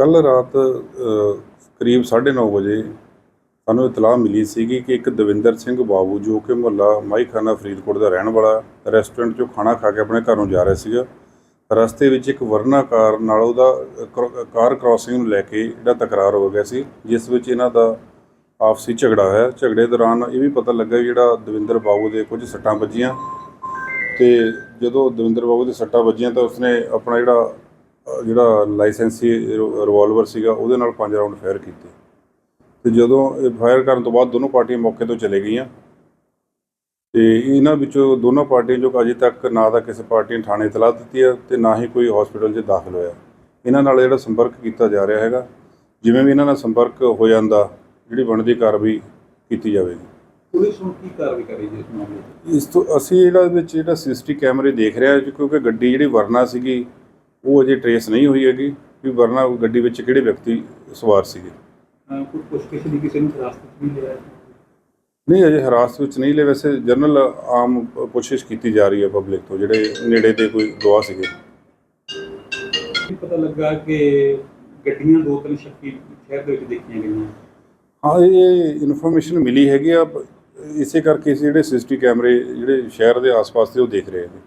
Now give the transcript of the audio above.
ਕੱਲ ਰਾਤ ਅ, ਕਰੀਬ 9:30 ਵਜੇ ਸਾਨੂੰ ਇਤਲਾਹ ਮਿਲੀ ਸੀਗੀ ਕਿ ਇੱਕ ਦਵਿੰਦਰ ਸਿੰਘ ਬਾਬੂ ਜੋ ਕਿ ਮੁਹੱਲਾ ਮਾਈਖਾਨਾ ਫਰੀਦਕੋਟ ਦਾ ਰਹਿਣ ਵਾਲਾ ਰੈਸਟੋਰੈਂਟ 'ਚੋਂ ਖਾਣਾ ਖਾ ਕੇ ਆਪਣੇ ਘਰ ਨੂੰ ਜਾ ਰਿਹਾ ਸੀਗਾ। ਰਸਤੇ ਵਿੱਚ ਇੱਕ ਵਰਨਾ ਕਾਰ ਨਾਲ ਉਹਦਾ ਕਰੋ- ਕਾਰ ਕ੍ਰਾਸਿੰਗ ਨੂੰ ਲੈ ਕੇ ਜਿਹੜਾ ਤਕਰਾਰ ਹੋ ਗਿਆ ਸੀ ਜਿਸ ਵਿੱਚ ਇਹਨਾਂ ਦਾ ਆਪਸੀ ਝਗੜਾ ਹੋਇਆ। ਝਗੜੇ ਦੌਰਾਨ ਇਹ ਵੀ ਪਤਾ ਲੱਗਾ ਕਿ ਜਿਹੜਾ ਦਵਿੰਦਰ ਬਾਬੂ ਦੇ ਕੁਝ ਸੱਟਾਂ ਵੱਜੀਆਂ ਤੇ ਜਦੋਂ ਦਵਿੰਦਰ ਬਾਬੂ ਦੇ ਸੱਟਾਂ ਵੱਜੀਆਂ ਤਾਂ ਉਸਨੇ ਆਪਣਾ ਜਿਹੜਾ ਜਿਹੜਾ ਲਾਇਸੈਂਸੀ ਰਿਵਾਲਵਰ ਸੀਗਾ ਉਹਦੇ ਨਾਲ ਪੰਜ ਰਾਉਂਡ ਫਾਇਰ ਕੀਤੇ। ਤੇ ਜਦੋਂ ਇਹ ਫਾਇਰ ਕਰਨ ਤੋਂ ਬਾਅਦ ਦੋਨੋਂ ਪਾਰਟੀਆਂ ਮੌਕੇ ਤੋਂ ਚਲੇ ਗਈਆਂ। ਤੇ ਇਹਨਾਂ ਵਿੱਚੋਂ ਦੋਨੋਂ ਪਾਰਟੀਆਂ ਜੋ ਅਜੇ ਤੱਕ ਨਾ ਤਾਂ ਕਿਸੇ ਪਾਰਟੀ ਨੇ ਥਾਣੇ ਇਤਲਾਹ ਦਿੱਤੀ ਹੈ ਤੇ ਨਾ ਹੀ ਕੋਈ ਹਸਪੀਟਲ 'ਚ ਦਾਖਲ ਹੋਇਆ। ਇਹਨਾਂ ਨਾਲ ਜਿਹੜਾ ਸੰਪਰਕ ਕੀਤਾ ਜਾ ਰਿਹਾ ਹੈਗਾ ਜਿਵੇਂ ਵੀ ਇਹਨਾਂ ਨਾਲ ਸੰਪਰਕ ਹੋ ਜਾਂਦਾ ਜਿਹੜੀ ਬਣਦੀ ਕਾਰਵਾਈ ਕੀਤੀ ਜਾਵੇਗੀ। ਪੁਲਿਸ ਹੁਣ ਕੀ ਕਾਰਵਾਈ ਕਰ ਹੈ ਇਸ ਮਾਮਲੇ 'ਚ? ਇਸ ਤੋਂ ਅਸੀਂ ਜਿਹੜਾ ਵਿੱਚ ਜਿਹੜਾ ਸੀਸੀਟੀ ਕੈਮਰੇ ਦੇਖ ਰਿਹਾ ਜੀ, ਕਿਉਂਕਿ ਗੱਡੀ ਜਿਹੜੀ ਵਰਨਾ ਸੀਗੀ ਉਹ ਅਜੇ ਟਰੇਸ ਨਹੀਂ ਹੋਈ ਹੈਗੀ ਵੀ ਵਰਨਾ ਗੱਡੀ ਵਿੱਚ ਕਿਹੜੇ ਵਿਅਕਤੀ ਸਵਾਰ ਸੀਗੇ। ਕੋਈ ਪੁੱਛਗਿੱਛ ਦੀ ਕਿਸੇ ਨੂੰ ਹਿਰਾਸਤ ਵੀ ਲਿਆ? ਨਹੀਂ ਅਜੇ ਹਰਾਸਤ ਵਿੱਚ ਨਹੀਂ ਲੈ ਵੈਸੇ ਜਨਰਲ ਆਮ ਕੋਸ਼ਿਸ਼ ਕੀਤੀ ਜਾ ਰਹੀ ਹੈ ਪਬਲਿਕ ਤੋਂ ਜਿਹੜੇ ਨੇੜੇ ਦੇ ਕੋਈ ਗਵਾਹ ਸੀਗੇ। ਪਤਾ ਲੱਗਾ ਕਿ ਗੱਡੀਆਂ ਦੋ ਤਿੰਨ ਸ਼ੱਕੀ ਸ਼ਹਿਰ ਦੇ ਵਿੱਚ ਦੇਖੀਆਂ ਗਈਆਂ। ਹਾਂ ਇਹ ਇਨਫੋਰਮੇਸ਼ਨ ਮਿਲੀ ਹੈਗੀ ਆ। ਇਸੇ ਕਰਕੇ ਜਿਹੜੇ ਸਿਸਟੀ ਕੈਮਰੇ ਜਿਹੜੇ ਸ਼ਹਿਰ ਦੇ ਆਸ-ਪਾਸ ਦੇ ਉਹ ਦੇਖ ਰਹੇ ਜੀ